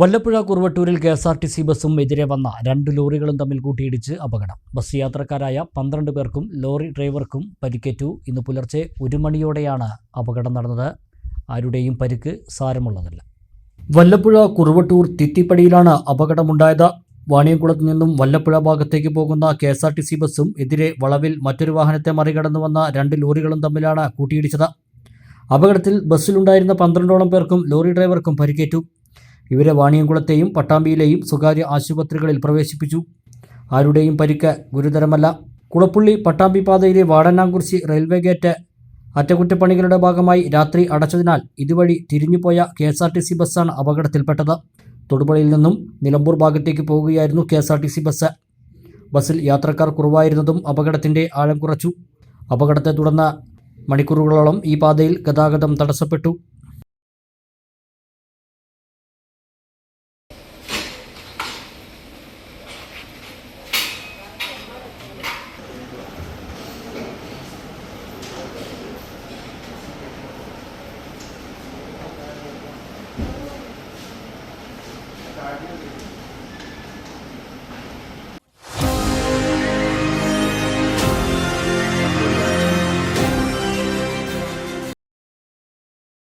Vallappuzha കുറുവട്ടൂരിൽ K S R T C ബസ്സും എതിരെ വന്ന രണ്ട് ലോറികളും തമ്മിൽ കൂട്ടിയിടിച്ച് അപകടം. ബസ് യാത്രക്കാരായ പന്ത്രണ്ട് പേർക്കും ലോറി ഡ്രൈവർക്കും പരിക്കേറ്റു. ഇന്ന് പുലർച്ചെ ഒരു മണിയോടെയാണ് അപകടം നടന്നത്. ആരുടെയും പരിക്ക് സാരമുള്ളതല്ല. വല്ലപ്പുഴ കുറുവട്ടൂർ തിത്തിപ്പടിയിലാണ് അപകടമുണ്ടായത്. വാണിയംകുളത്ത് നിന്നും വല്ലപ്പുഴ ഭാഗത്തേക്ക് പോകുന്ന K S R T C ബസ്സും എതിരെ വളവിൽ മറ്റൊരു വാഹനത്തെ മറികടന്നു വന്ന രണ്ട് ലോറികളും തമ്മിലാണ് കൂട്ടിയിടിച്ചത്. അപകടത്തിൽ ബസ്സിലുണ്ടായിരുന്ന പന്ത്രണ്ടോളം പേർക്കും ലോറി ഡ്രൈവർക്കും പരിക്കേറ്റു. ഇവരെ വാണിയംകുളത്തെയും പട്ടാമ്പിയിലെയും സ്വകാര്യ ആശുപത്രികളിൽ പ്രവേശിപ്പിച്ചു. ആരുടെയും പരിക്ക് ഗുരുതരമല്ല. കുളപ്പുള്ളി പട്ടാമ്പി പാതയിലെ വാടനാംകുറിശി റെയിൽവേ ഗേറ്റ് അറ്റകുറ്റപ്പണികളുടെ ഭാഗമായി രാത്രി അടച്ചതിനാൽ ഇതുവഴി തിരിഞ്ഞുപോയ K S R T C ബസ്സാണ് അപകടത്തിൽപ്പെട്ടത്. തൊടുപുഴയിൽ നിന്നും നിലമ്പൂർ ഭാഗത്തേക്ക് പോവുകയായിരുന്നു K S R T C bus. ബസ്സിൽ യാത്രക്കാർ കുറവായിരുന്നതും അപകടത്തിന്റെ ആഴം കുറച്ചു. അപകടത്തെ തുടർന്ന് മണിക്കൂറുകളോളം ഈ പാതയിൽ ഗതാഗതം തടസ്സപ്പെട്ടു. five years ago.